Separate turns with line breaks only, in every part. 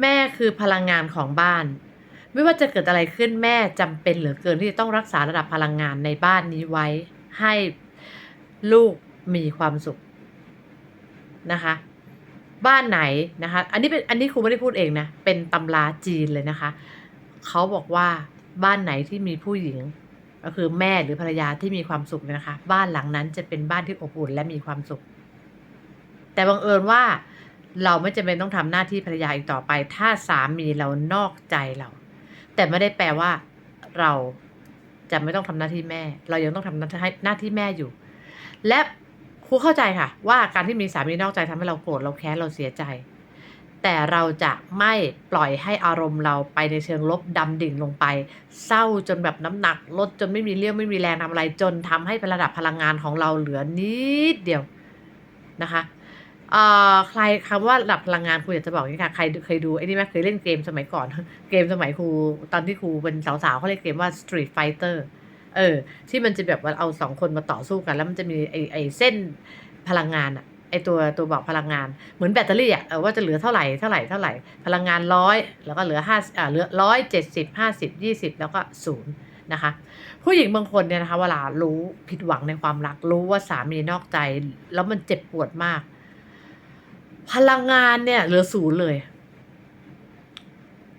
แม่คือพลังงานของบ้าน ไม่ว่าจะเกิดอะไรขึ้นแม่จำเป็นเหลือเกินที่จะต้องรักษาระดับพลังงานในบ้านนี้ไว้ ให้ลูกมีความสุขนะคะ บ้านไหนนะคะ อันนี้เป็นอันนี้ครูไม่ได้พูดเองนะ เป็นตำราจีนเลยนะคะ เขาบอกว่าบ้านไหนที่มีผู้หญิง ก็คือแม่หรือภรรยาที่มีความสุขนยนะคะ บ้านหลังนั้นจะเป็นบ้านที่อบอุ่นและมีความสุข แต่บังเอิญว่า เราไม่จำเป็นต้องทำหน้าที่ภรรยาอีกต่อไป ถ้าสามีเรานอกใจเรา แต่ไม่ได้แปลว่าเราจะไม่ต้องทำหน้าที่แม่ เรายังต้องทำหน้าที่หน้าที่แม่อยู่ และครูเข้าใจค่ะ ว่าการที่มีสามีนอกใจทำให้เราโกรธเราแค้นเราเสียใจ แต่เราจะไม่ปล่อยให้อารมณ์เราไปในเชิงลบดำดิ่งลงไป เศร้าจนแบบน้ำหนักลดจนไม่มีเรี่ยวไม่มีแรงทำอะไรจนทำให้ระดับพลังงานของเราเหลือนิดเดียวนะคะ เอ่อใครคำว่าระดับพลังงานครูอยากจะบอกนี้ค่ะใครเคยดูไอ้นี่ไหมเคยเล่นเกมสมัยก่อน เกมสมัยครูตอนที่ครูเป็นสาวๆเขาเล่นเกมว่า Street Fighter เออ ที่มันจะแบบว่าเอาสองคนมาต่อสู้กัน แล้วมันจะมีไอไอเส้นพลังงานอะไอตัวตัวบอกพลังงานเหมือนแบตเตอรี่อะว่าจะเหลือเท่าไหร่เท่าไหร่เท่าไหร่ พลังงานร้อยแล้วก็เหลือห้าอ่าเหลือร้อยเจ็ดสิบห้าสิบยี่สิบแล้วก็ศูนย์นะคะ ผู้หญิงบางคนเนี่ยนะคะเวลารู้ผิดหวังในความรักรู้ว่าสามีนอกใจ แล้วมันเจ็บปวดมาก พลังงานเนี่ยเหลือศูนย์เลย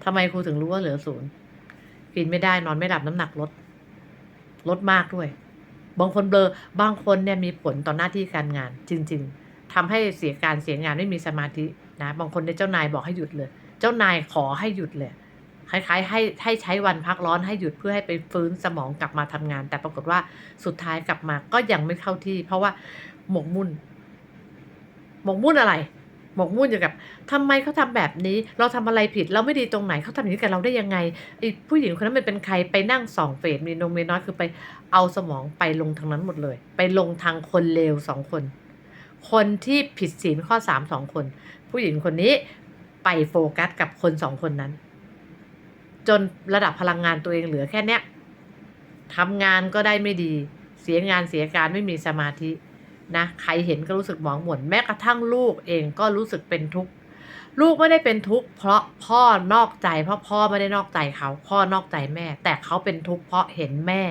ทำไมครูถึงรู้ว่าเหลือศูนย์กินไม่ได้นอนไม่หลับน้ำหนักลด ลดมากด้วย บางคนเบลอบางคนเนี่ยมีผลต่อหน้าที่การงาน จริง ๆทำให้เสียการเสียงานไม่มีสมาธินะบางคนเนี่ยเจ้านายบอกให้หยุดเลย เจ้านายขอให้หยุดเลยคล้ายๆให้ให้ใช้วันพักร้อนให้หยุดเพื่อให้ไปฟื้นสมองกลับมาทำงาน แต่ปรากฏว่าสุดท้ายกลับมาก็ยังไม่เข้าที่ เพราะว่าหมกมุ่น หมกมุ่นอะไร หมกมุ่นอยู่กับทำไมเขาทำแบบนี้ เราทำอะไรผิด เราไม่ดีตรงไหนเขาทำอย่างนี้กับเราได้ยังไงไอ้ผู้หญิงคนนั้นมันเป็นใครไปนั่งสองเฟซมีนมมีน้อยคือไปเอาสมองไปลงทางนั้นหมดเลย ไปลงทางคนเลวสองคน คนที่ผิดศีลข้อสามสองคน ผู้หญิงคนนี้ไปโฟกัสกับคนสองคนนั้น จนระดับพลังงานตัวเองเหลือแค่เนี้ยทำงานก็ได้ไม่ดี เสียงานเสียการไม่มีสมาธิ นะใครเห็นก็รู้สึกหมองหม่นแม้กระทั่งลูกเองก็รู้สึกเป็นทุกข์ลูกไม่ได้เป็นทุกข์เพราะพ่อนอกใจ เพราะพ่อไม่ได้นอกใจเขา พ่อนอกใจแม่ แต่เขาเป็นทุกข์เพราะเห็นแม่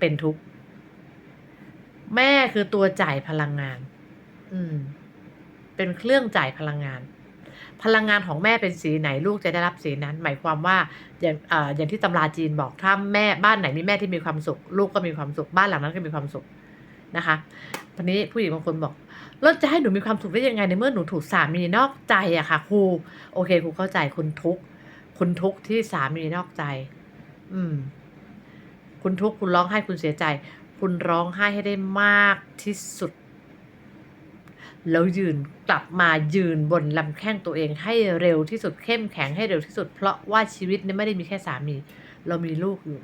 เป็นทุกข์แม่คือตัวจ่ายพลังงาน อืม เป็นเครื่องจ่ายพลังงาน พลังงานของแม่เป็นสีไหนลูกจะได้รับสีนั้น หมายความว่าอย่างออย่างที่ตำราจีนบอกถ้าแม่บ้านไหนมีแม่ที่มีความสุข ลูกก็มีความสุขบ้านหลังนั้นก็มีความสุข นะคะทีนี้ผู้หญิงบางคนบอกแล้วจะให้หนูมีความสุขได้ยังไงในเมื่อหนูถูกสามีนอกใจอะค่ะครูโอเคครูเข้าใจคุณทุกคุณทุกที่สามีนอกใจ อืม คุณทุกคุณร้องไห้คุณเสียใจ คุณร้องไห้ให้ได้มากที่สุด แล้วยืนกลับมายืนบนลำแข้งตัวเองให้เร็วที่สุดเข้มแข็งให้เร็วที่สุด เพราะว่าชีวิตเนี่ยไม่ได้มีแค่สามี เรามีลูกอยู่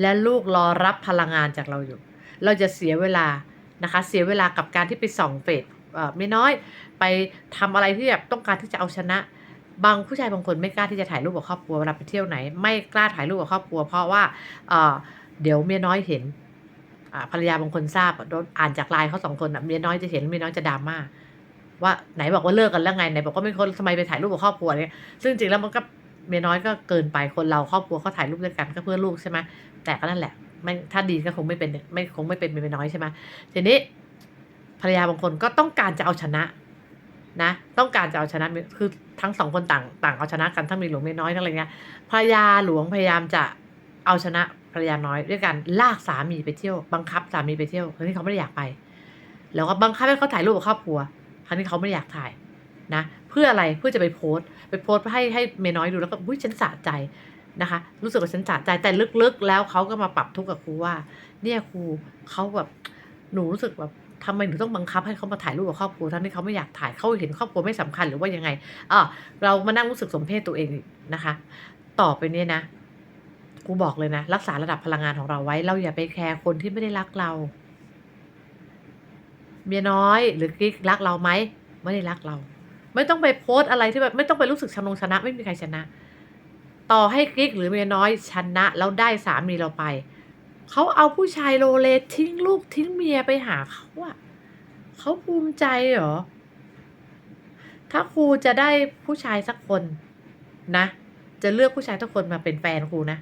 และลูกรอรับพลังงานจากเราอยู่ เราจะเสียเวลานะคะ เสียเวลากับการที่ไปส่องเฟซเอ่อไม่น้อย ไปทำอะไรที่แบบต้องการที่จะเอาชนะ บางผู้ชายบางคนไม่กล้าที่จะถ่ายรูปกับครอบครัวเวลาไปเที่ยวไหน ไม่กล้าถ่ายรูปกับครอบครัว เพราะว่าเอ่อเดี๋ยวเมียน้อยเห็นอ่าภรรยาบางคนทราบอะโดนอ่านจากไลน์เขาสองคนอะเมียน้อยจะเห็นเมียน้อยจะดราม่าว่าไหนบอกว่าเลิกกันแล้วไงไหนบอกว่าไม่คนทำไมไปถ่ายรูปกับครอบครัวเนี่ยซึ่งจริงแล้วมันก็เมียน้อยก็เกินไปคนเราครอบครัวเขาถ่ายรูปด้วยกันก็เพื่อลูกใช่ไหมแต่ก็นั่นแหละ ไม่ถ้าดีก็คงไม่เป็นไม่คงไม่เป็นเมียน้อยใช่ไหมทีนี้ภรรยาบางคนก็ต้องการจะเอาชนะนะ ต้องการจะเอาชนะคือทั้งสองคนต่างต่างเอาชนะกันทั้งมีหลวงมีน้อยทั้งอะไรเงี้ยภรรยาหลวงพยายามจะเอาชนะภรรยาน้อยด้วยการลากสามีไปเที่ยว บังคับสามีไปเที่ยวครั้งที่เขาไม่ได้อยากไป แล้วก็บังคับให้เขาถ่ายรูปกับครอบครัวครั้งที่เขาไม่ได้อยากถ่ายนะ เพื่ออะไรเพื่อจะไปโพสต์ไปโพสต์ให้ให้เมน้อยดูแล้วก็อุ้ยฉันสะใจ นะคะ รู้สึกว่าฉันสะใจแต่ลึกๆ แล้วเขาก็มาปรับทุกข์กับครูว่า เนี่ยครูเขาแบบหนูรู้สึกแบบทำไมหนูต้องบังคับให้เขามาถ่ายรูปกับครอบครัวทั้งที่เขาไม่อยากถ่ายเขาเห็นครอบครัวไม่สำคัญหรือว่ายังไงอ่าเรามานั่งรู้สึกสมเพศตัวเองนะคะ ต่อไปเนี้นะครูบอกเลยนะ รักษาระดับพลังงานของเราไว้ เราอย่าไปแคร์คนที่ไม่ได้รักเรา เมียน้อยหรือกิ๊กรักเราไหมไม่ได้รักเรา ไม่ต้องไปโพสต์อะไรที่แบบไม่ต้องไปรู้สึกชนงชนะ ไม่มีใครชนะ ต่อให้กิ๊กหรือเมียน้อยชนะแล้วได้สามีเราไป เขาเอาผู้ชายโลเลทิ้งลูกทิ้งเมียไปหาเขาอะเขาภูมิใจเหรอ ถ้าครูจะได้ผู้ชายสักคนนะ จะเลือกผู้ชายทุกคนมาเป็นแฟนครูนะ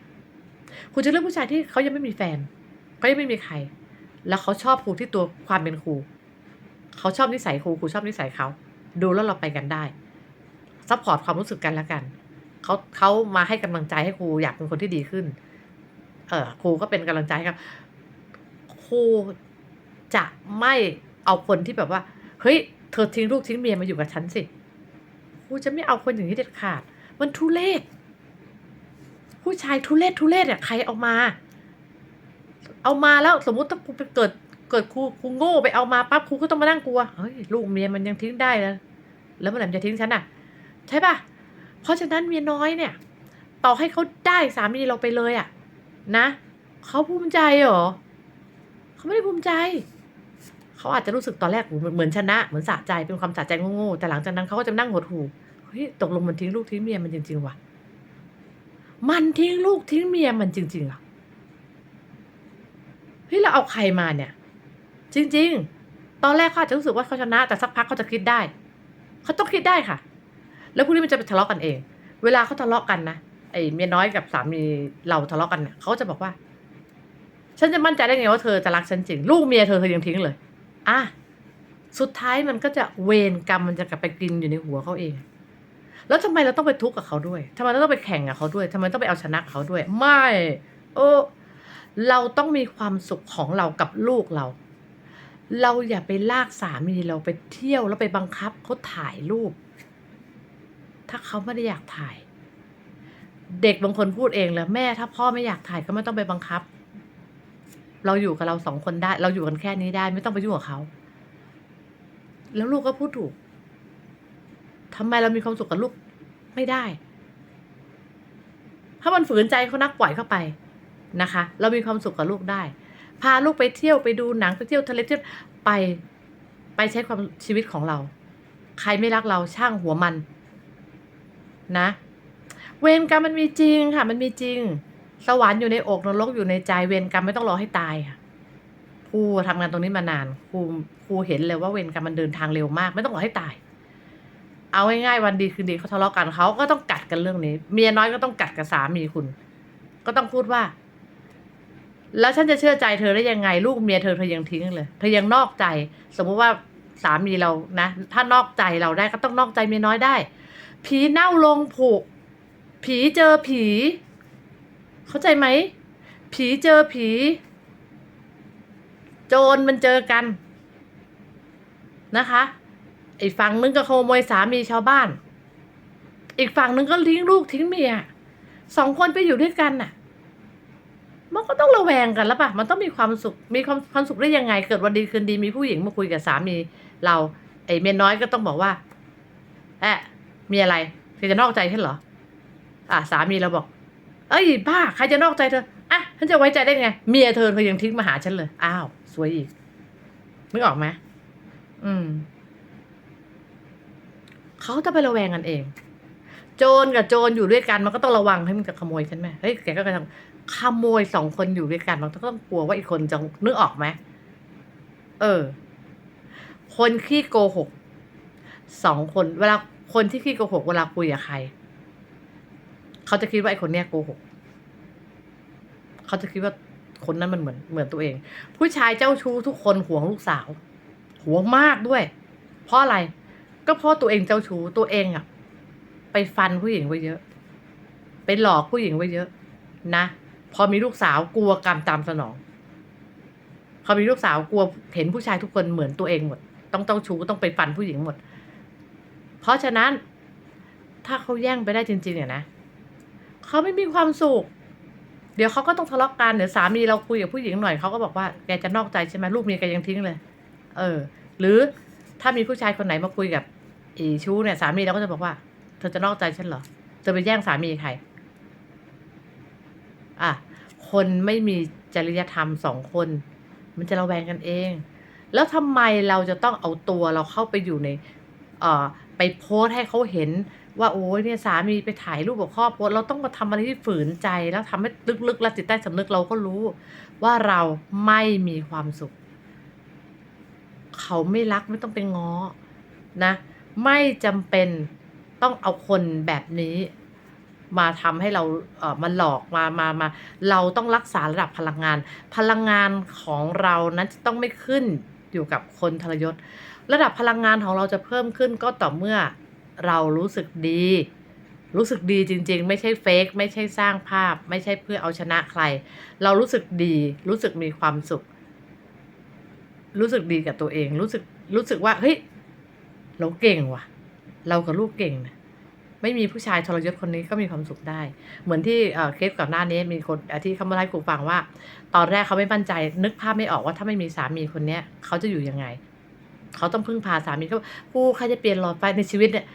ครูจะเลือกผู้ชายที่เขายังไม่มีแฟนเขายังไม่มีใคร แล้วเขาชอบครูที่ตัวความเป็นครูเขาชอบนิสัยครูครูชอบนิสัยเขา ดูแล้วเราไปกันได้ซัพพอร์ตความรู้สึกกันแล้วกัน เขาเขามาให้กำลังใจให้ครูอยากเป็นคนที่ดีขึ้น เออครูก็เป็นกำลังใจครับครูจะไม่เอาคนที่แบบว่า เฮ้ย เธอทิ้งลูกทิ้งเมียมาอยู่กับฉันสิครูจะไม่เอาคนอย่างนี้เด็ดขาด มันทุเลศผู้ชายทุเลศทุเลศอะใครเอามา เอามาแล้วสมมุติถ้าครูไปเกิดเกิดครูครูโง่ไปเอามาปั๊บครูก็ต้องมานั่งกลัวเฮ้ยลูกเมียมันยังทิ้งได้เลยแล้วเมื่อไหร่มันจะทิ้งฉันอะ ใช่ปะ เพราะฉะนั้นเมียน้อยเนี่ย ต่อให้เขาได้สามีเราไปเลยอะ นะเขาภูมิใจเหรอเขาไม่ได้ภูมิใจเขาอาจจะรู้สึกตอนแรกเหมือนเหมือนชนะเหมือนสะใจเป็นความสะใจโง่ๆแต่หลังจากนั้นเขาก็จะนั่งหดหูเฮ้ยตกลงมันทิ้งลูกทิ้งเมียมันจริงๆว่ะมันทิ้งลูกทิ้งเมียมันจริงๆอะเฮ้ยเราเอาใครมาเนี่ย จริง ๆ ตอนแรกเขาอาจจะรู้สึกว่าเขาชนะแต่สักพักเขาจะคิดได้เขาต้องคิดได้ค่ะ แล้วพวกนี้มันจะไปทะเลาะกันเอง เวลาเขาทะเลาะกันนะไอ้เมียน้อยกับสามีเราทะเลาะกันเนี่ยเขาจะบอกว่า ฉันจะมั่นใจได้ไงว่าเธอจะรักฉันจริง ลูกเมียเธอเธอยังทิ้งเลย อะสุดท้ายมันก็จะเวรกรรมมันจะกลับไปกินอยู่ในหัวเขาเอง แล้วทำไมเราต้องไปทุกข์กับเขาด้วยทำไมเราต้องไปแข่งกับเขาด้วยทำไมต้องไปเอาชนะเขาด้วย ไม่เออเราต้องมีความสุขของเรากับลูกเรา เราอย่าไปลากสามีเราไปเที่ยวแล้วไปบังคับเขาถ่ายรูป ถ้าเขาไม่ได้อยากถ่าย เด็กบางคนพูดเองเลยแม่ถ้าพ่อไม่อยากถ่ายก็ไม่ต้องไปบังคับ เราอยู่กับเราสองคนได้ เราอยู่กันแค่นี้ได้ ไม่ต้องไปยุ่งกับเขาแล้วลูกก็พูดถูกทำไมเรามีความสุขกับลูกไม่ได้ ถ้ามันฝืนใจเขานักปล่อยเข้าไปนะคะ เรามีความสุขกับลูกได้ พาลูกไปเที่ยวไปดูหนังไปเที่ยวทะเลเที่ยวไปไปใช้ความชีวิตของเรา ใครไม่รักเราช่างหัวมัน นะ เวรกรรมมันมีจริงค่ะ มันมีจริง สวรรค์อยู่ในอกนรกอยู่ในใจเวรกรรมไม่ต้องรอให้ตายค่ะครูทำงานตรงนี้มานานครูครูเห็นเลยว่าเวรกรรมมันเดินทางเร็วมาก ไม่ต้องรอให้ตาย เอาง่ายๆวันดีคืนดีเขาทะเลาะกันเขาก็ต้องกัดกันเรื่องนี้ เมียน้อยก็ต้องกัดกับสามีคุณ ก็ต้องพูดว่า แล้วฉันจะเชื่อใจเธอได้ยังไง ลูกเมียเธอเธอยังทิ้งเลย เธอยังนอกใจ สมมุติว่าสามีเรานะ ถ้านอกใจเราได้ก็ต้องนอกใจเมียน้อยได้ ผีเน่าลงผุผีเจอผี เข้าใจไหม ผีเจอผี โจรมันเจอกัน นะคะอีกฝั่งนึงก็ขโมยสามีชาวบ้าน อีกฝั่งนึงก็ทิ้งลูกทิ้งเมียสองคนไปอยู่ด้วยกันน่ะ มันก็ต้องระแวงกันแล้วป่ะมันต้องมีความสุข มีความความสุขได้ยังไง เกิดวันดีคืนดีมีผู้หญิงมาคุยกับสามี เรา ไอ้เมียน้อยก็ต้องบอกว่า แอะ มีอะไรเธอจะนอกใจฉันเหรอ อะสามีเราบอก เอ้ยบ้าใครจะนอกใจเธอ อะฉันจะไว้ใจได้ไง เมียเธอเธอยังทิ้งมาหาฉันเลย อ้าว สวยอีกนึกออกไหมอืม เขาจะไประแวงกันเอง โจรกับโจรอยู่ด้วยกันมันก็ต้องระวังให้มันจะขโมยฉันไหมเฮ้ยแกก็กำลังขโมยสองคนอยู่ด้วยกันมันก็ต้องกลัวว่าอีกคนจะนึกออกไหมเออ คนขี้โกหกสองคนเวลา คนที่ขี้โกหกเวลาคุยกับใคร เขาจะคิดว่าไอ้คนเนี้ยโกหก เขาจะคิดว่าคนนั้นมันเหมือนเหมือนตัวเอง ผู้ชายเจ้าชู้ทุกคนห่วงลูกสาวห่วงมากด้วย เพราะอะไร ก็เพราะตัวเองเจ้าชู้ตัวเองอะไปฟันผู้หญิงไว้เยอะ ไปหลอกผู้หญิงไว้เยอะ นะ พอมีลูกสาวกลัวกรรมตามสนอง พอมีลูกสาวกลัวเห็นผู้ชายทุกคนเหมือนตัวเองหมด ต้องเจ้าชู้ต้องไปฟันผู้หญิงหมด เพราะฉะนั้นถ้าเขาแย่งไปได้จริงๆเนี่ยนะเขาไม่มีความสุข เดี๋ยวเขาก็ต้องทะเลาะกันเดี๋ยวสามีเราคุยกับผู้หญิงหน่อยเขาก็บอกว่าแกจะนอกใจใช่ไหมลูกเมียแกยังทิ้งเลย เออ หรือถ้ามีผู้ชายคนไหนมาคุยกับอีชู้เนี่ยสามีเราก็จะบอกว่า เธอจะนอกใจฉันเหรอเธอไปแย่งสามีใครอะคนไม่มีจริยธรรมสองคน มันจะระแวงกันเอง แล้วทำไมเราจะต้องเอาตัวเราเข้าไปอยู่ใน เอ่อ ไปโพสให้เขาเห็นว่าโอ้ยเนี่ยสามีไปถ่ายรูปกับครอบครัวเราต้องมาทำอะไรที่ฝืนใจแล้วทำให้ลึกๆและจิตใต้สำนึกเราก็รู้ ว่าเราไม่มีความสุข เขาไม่รักไม่ต้องไปง้อนะ ไม่จำเป็นต้องเอาคนแบบนี้ มาทำให้เราเออมาหลอกมามามา เราต้องรักษาระดับพลังงาน พลังงานของเรานั้นจะต้องไม่ขึ้นอยู่กับคนทรยศ ระดับพลังงานของเราจะเพิ่มขึ้นก็ต่อเมื่อเรารู้สึกดี รู้สึกดีจริง ๆ ไม่ใช่เฟกไม่ใช่สร้างภาพ ไม่ใช่เพื่อเอาชนะใคร เรารู้สึกดี รู้สึกมีความสุข รู้สึกดีกับตัวเอง รู้สึกรู้สึกว่าเฮ้ยเราเก่งว่ะ เรากับลูกเก่งนะไม่มีผู้ชายทรยศคนนี้ก็มีความสุขได้ เหมือนที่เคสก่อนหน้านี้มีคนที่เขามาไล่กูฟังว่า ตอนแรกเขาไม่มั่นใจ นึกภาพไม่ออกว่าถ้าไม่มีสามีคนเนี้ยเขาจะอยู่ยังไง เขาต้องพึ่งพาสามีเขาผู้ใครจะเปลี่ยนหลอดไฟในชีวิตเนี่ย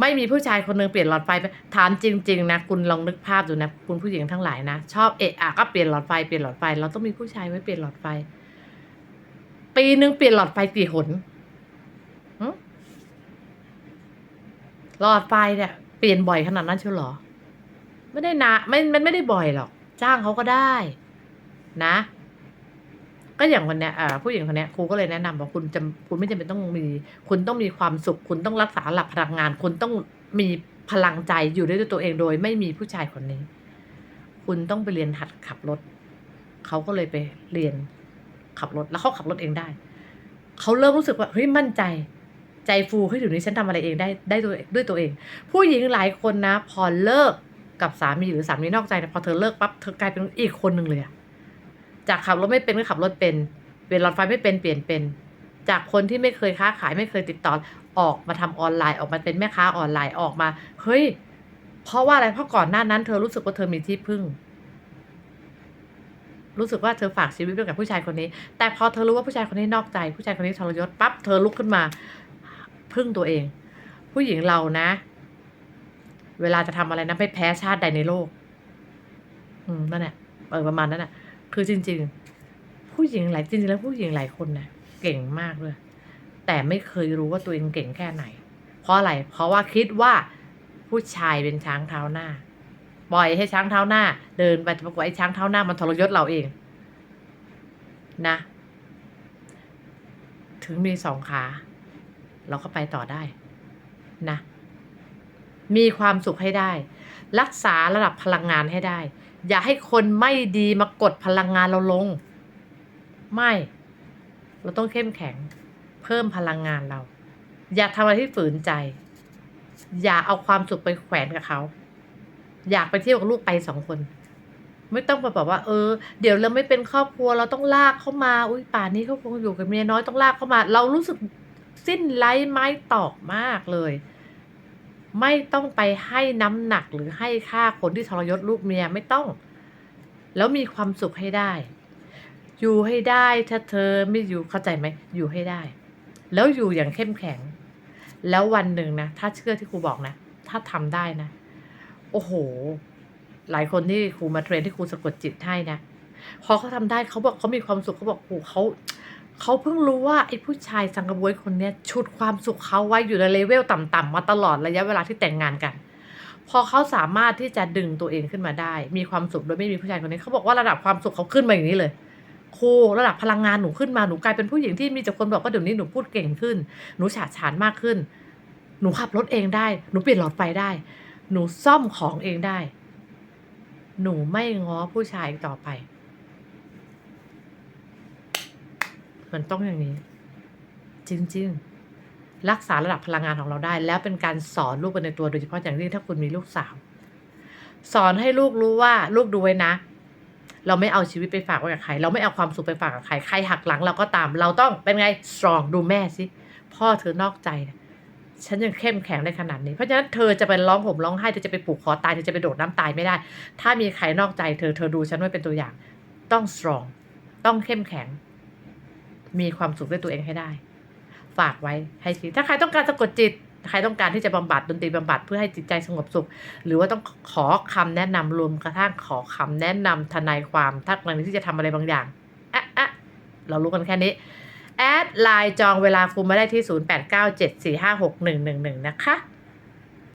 ไม่มีผู้ชายคนหนึงเปลี่ยนหลอดไฟไปถามจริง ๆ นะ คุณลองนึกภาพดูนะ คุณผู้หญิงทั้งหลายนะ ชอบเอะอะก็เปลี่ยนหลอดไฟเปลี่ยนหลอดไฟ เราต้องมีผู้ชายไว้เปลี่ยนหลอดไฟ ปีหนึ่งเปลี่ยนหลอดไฟกี่หนหึหลอดไฟเนี่ยเปลี่ยนบ่อยขนาดนั้นเชียวหรอ ไม่ได้นะไม่มันไม่ได้บ่อยหรอก จ้างเขาก็ได้ นะ ก็อย่างวันเนี้ยผู้หญิงคนเนี้ยครูก็เลยแนะนำว่าคุณจำคุณไม่จำเป็นต้องมี คุณต้องมีความสุข คุณต้องรักษาหลักพลังงาน คุณต้องมีพลังใจอยู่ด้วยตัวเองโดย ไม่มีผู้ชายคนนี้ คุณต้องไปเรียนหัดขับรถ เขาก็เลยไปเรียนขับรถแล้วเขาขับรถเองได้ เขาเริ่มรู้สึกว่าเฮ้ยมั่นใจใจฟูเฮ้ยเดี๋ยวนี้ฉันทำอะไรเองได้ได้ด้วด้วยตัวเอง ผู้หญิงหลายคนนะ พอเลิกกับสามีหรือสามีนอกใจนะพอเธอเลิกปั๊บเธอกลายเป็นอีกคนหนึ่งเลยอะ จากขับรถไม่เป็นก็ขับรถเป็น เปลี่ยนหลอดไฟไม่เป็นเปลี่ยนเป็น จากคนที่ไม่เคยค้าขายไม่เคยติดต่อออกมาทำออนไลน์ออกมาเป็นแม่ค้าออนไลน์ออกมาเฮ้ยเพราะว่าอะไรเพราะก่อนหน้านั้น เธอรู้สึกว่าเธอมีที่พึ่ง รู้สึกว่าเธอฝากชีวิตไว้กับผู้ชายคนนี้ แต่พอเธอรู้ว่าผู้ชายคนนี้นอกใจ ผู้ชายคนนี้ทรยศปั๊บเธอลุกขึ้นมา พึ่งตัวเอง ผู้หญิงเรานะ เวลาจะทำอะไรนะไม่แพ้ชาติใดในโลก อืมนั่นแหละเออประมาณนั้นแหะ คือจริง ๆ ผู้หญิงหลายจริงๆแล้วผู้หญิงหลายคนนะเก่งมากเลยแต่ไม่เคยรู้ว่าตัวเองเก่งแค่ไหน เพราะอะไร เพราะว่าคิดว่าผู้ชายเป็นช้างเท้าหน้าปล่อยให้ช้างเท้าหน้า เดินไปปรากฏไอ้ช้างเท้าหน้ามันทรยศเราเอง นะ ถึงมีสองขา เราก็ไปต่อได้นะ มีความสุขให้ได้ รักษาระดับพลังงานให้ได้ อย่าให้คนไม่ดีมากดพลังงานเราลง ไม่ เราต้องเข้มแข็ง เพิ่มพลังงานเรา อย่าทำอะไรที่ฝืนใจ อย่าเอาความสุขไปแขวนกับเขา อยากไปเที่ยวกับลูกไปสองคน ไม่ต้องมาบอกว่า เออ เดี๋ยวเราไม่เป็นครอบครัวเราต้องลากเข้ามา อุ้ยป่านนี้เขาคงอยู่กับเมียน้อยต้องลากเข้ามา เรารู้สึกสิ้นไร้ไม้ตอกมากเลย ไม่ต้องไปให้น้ำหนักหรือให้ค่าคนที่ทรยศลูกเมียไม่ต้อง แล้วมีความสุขให้ได้ อยู่ให้ได้ถ้าเธอไม่อยู่เข้าใจไหมอยู่ให้ได้ แล้วอยู่อย่างเข้มแข็ง แล้ววันหนึ่งนะถ้าเชื่อที่ครูบอกนะ ถ้าทำได้นะ โอ้โห หลายคนที่ครูมาเทรนที่ครูสะกดจิตให้นะพอเขาทำได้เขาบอกเขามีความสุขเขาบอกโอ้เขา เขาเพิ่งรู้ว่าไอ้ผู้ชายสังกบวยคนเนี้ยชุดความสุขเขาไว้อยู่ในเลเวลต่ำๆมาตลอดระยะเวลาที่แต่งงานกัน พอเขาสามารถที่จะดึงตัวเองขึ้นมาได้ มีความสุขโดยไม่มีผู้ชายคนนี้เขาบอกว่าระดับความสุขเขาขึ้นมาอย่างนี้เลยครูระดับพลังงานหนูขึ้นมาหนูกลายเป็นผู้หญิงที่มีแต่คนบอกว่าเดี๋ยวนี้หนูพูดเก่งขึ้น หนูฉาดฉานมากขึ้น หนูขับรถเองได้ หนูเปลี่ยนหลอดไฟได้ หนูซ่อมของเองได้ หนูไม่ง้อผู้ชายต่อไป มันต้องอย่างนี้ จริง ๆ รักษาระดับพลังงานของเราได้ แล้วเป็นการสอนลูกไปในตัวโดยเฉพาะอย่างยิ่งถ้าคุณมีลูกสาว สอนให้ลูกรู้ว่าลูกดูไว้นะ เราไม่เอาชีวิตไปฝากไว้กับใคร เราไม่เอาความสุขไปฝากกับใครใครหักหลังเราก็ตาม เราต้องเป็นไง strong ดูแม่สิพ่อเธอนอกใจนะฉันยังเข้มแข็งได้ขนาดนี้ เพราะฉะนั้นเธอจะไปร้องห่มร้องไห้ เธอจะไปปลูกคอตาย เธอจะไปโดดน้ำตายไม่ได้ ถ้ามีใครนอกใจ เธอ เธอดูฉันไว้เป็นตัวอย่าง ต้อง strong ต้องเข้มแข็ง มีความสุขด้วยตัวเองให้ได้ ฝากไว้ให้ทีถ้าใครต้องการสะกดจิตใครต้องการที่จะบำบัดดนตรีบำบัดเพื่อให้จิตใจสงบสุข หรือว่าต้องขอคำแนะนำรวมกระทั่งขอคำแนะนำทนายความถ้ากรณีที่จะทำอะไรบางอย่างอะอะเรารู้กันแค่นี้แอดไลน์จองเวลาคุมมาได้ที่ 0897456111 นะคะ